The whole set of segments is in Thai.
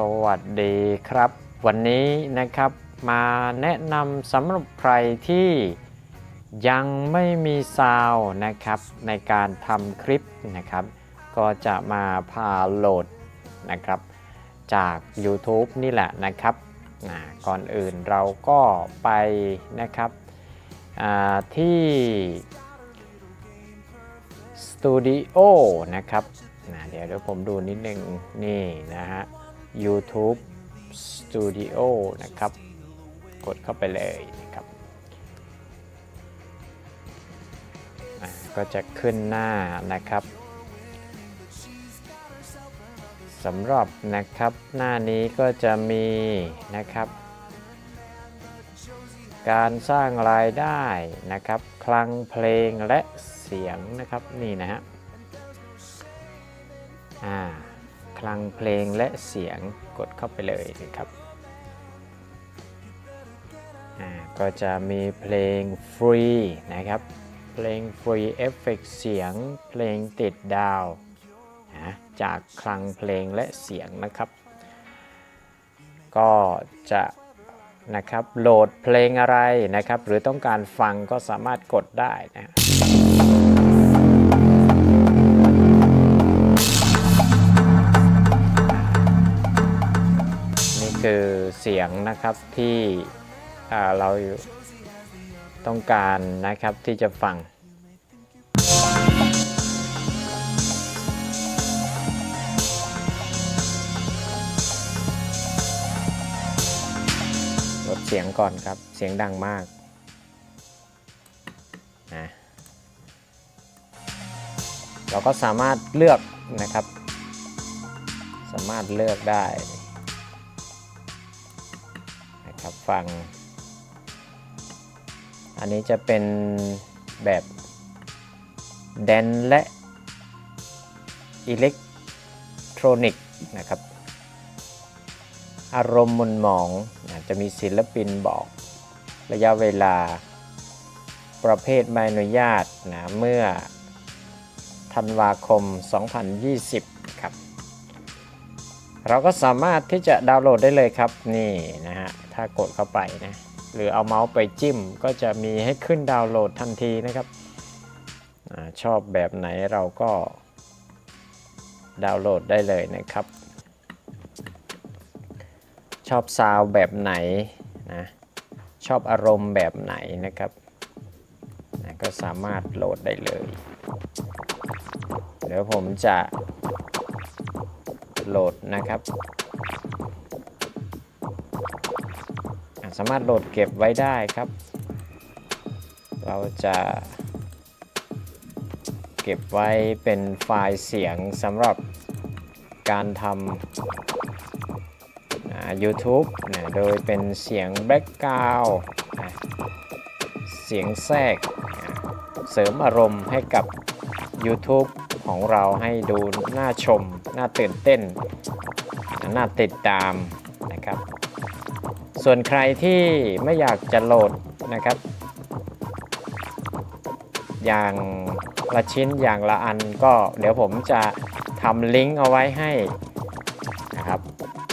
สวัสดีครับ วันนี้นะครับมาแนะนำสำหรับใครที่ยังไม่มีซาวนะครับในการทำคลิปนะครับ ก็จะมาพาโหลดนะครับจาก YouTube นี่แหละนะครับก่อนอื่นเราก็ไปนะครับที่สตูดิโอนะครับเดี๋ยวเดี๋ยวผมดูนิดนึงนี่นะฮะ YouTube Studio นะครับ กดเข้าไปเลยนะครับ ก็จะขึ้นหน้านะครับสำหรับนะครับหน้านี้ก็จะมีนะครับ การสร้างรายได้นะครับ คลังเพลงและเสียงนะครับนี่นะฮะอ่า ลังเพลงและเสียงกดเข้าไปเลยนะครับอ่าก็จะมีเพลงฟรีนะครับ เพลงฟรีเอฟเฟกต์เสียง เพลงติดดาวนะจากคลังเพลงและเสียงนะครับ ก็จะนะครับโหลดเพลงอะไรนะครับ หรือต้องการฟังก็สามารถกดได้นะ คือเสียงนะครับที่เราต้องการนะครับที่จะฟัง ลดเสียงก่อนครับเสียงดังมากนะเราก็สามารถเลือกนะครับ สามารถเลือกได้ ครับฟัง อันนี้จะเป็นแบบแดนและอิเล็กทรอนิกส์นะครับ อารมณ์มุนหมองนะจะมีศิลปินบอกระยะเวลาประเภทใบอนุญาตนะเมื่อธันวาคม 2020 ครับ เราก็สามารถที่จะดาวน์โหลดได้เลยครับ นี่นะฮะ ถ้ากดเข้าไปนะหรือเอาเมาส์ไปจิ้มก็จะมีให้ขึ้นดาวน์โหลดทันทีนะครับอชอบแบบไหนเราก็ดาวน์โหลดได้เลยนะครับ ชอบซาวด์แบบไหนนะชอบอารมณ์แบบไหนนะครับนะก็สามารถโหลดได้เลย เดี๋ยวผมจะโหลดนะครับ สามารถโหลดเก็บไว้ได้ครับ เราจะเก็บไว้เป็นไฟล์เสียงสำหรับการทำ YouTube นะโดยเป็นเสียงแบ็กกราวด์เสียงแทรก เสริมอารมณ์ให้กับ YouTube ของเราให้ดูน่าชม น่าตื่นเต้น น่าติดตามนะครับ ส่วนใครที่ไม่อยากจะโหลดนะครับ อย่างละชิ้นอย่างละอันก็เดี๋ยวผมจะทำลิงก์เอาไว้ให้นะครับ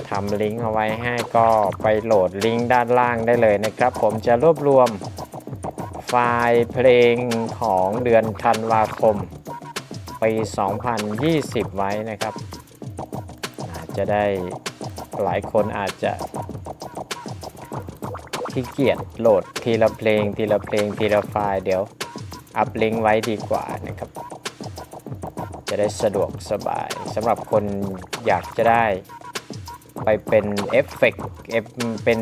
ทำลิงก์เอาไว้ให้ก็ไปโหลดลิงก์ด้านล่างได้เลยนะครับ ผมจะรวบรวมไฟล์เพลงของเดือนธันวาคมปี 2020 ไว้นะครับ อาจจะได้หลายคนอาจจะ ขี้เกียจโหลดทีละเพลง ทีละเพลง ทีละไฟล์เดี๋ยว อัพลิงก์ไว้ดีกว่านะครับ จะได้สะดวกสบายสำหรับคนอยากจะได้ไปเป็นเอฟเฟกต์เอฟเป็น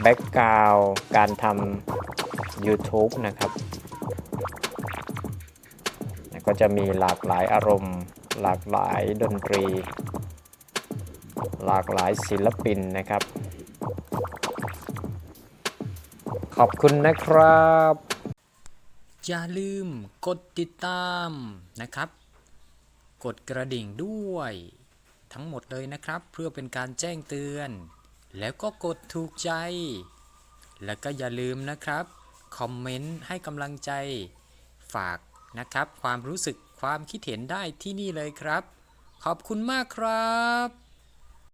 แบ็กกราวการทำ YouTube นะครับ ก็จะมีหลากหลายอารมณ์ หลากหลายดนตรี หลากหลายศิลปินนะครับ ขอบคุณนะครับ อย่าลืมกดติดตามนะครับ กดกระดิ่งด้วย ทั้งหมดเลยนะครับ เพื่อเป็นการแจ้งเตือน แล้วก็กดถูกใจ แล้วก็อย่าลืมนะครับ คอมเมนต์ให้กำลังใจ ฝากนะครับ ความรู้สึกความคิดเห็นได้ที่นี่เลยครับ ขอบคุณมากครับ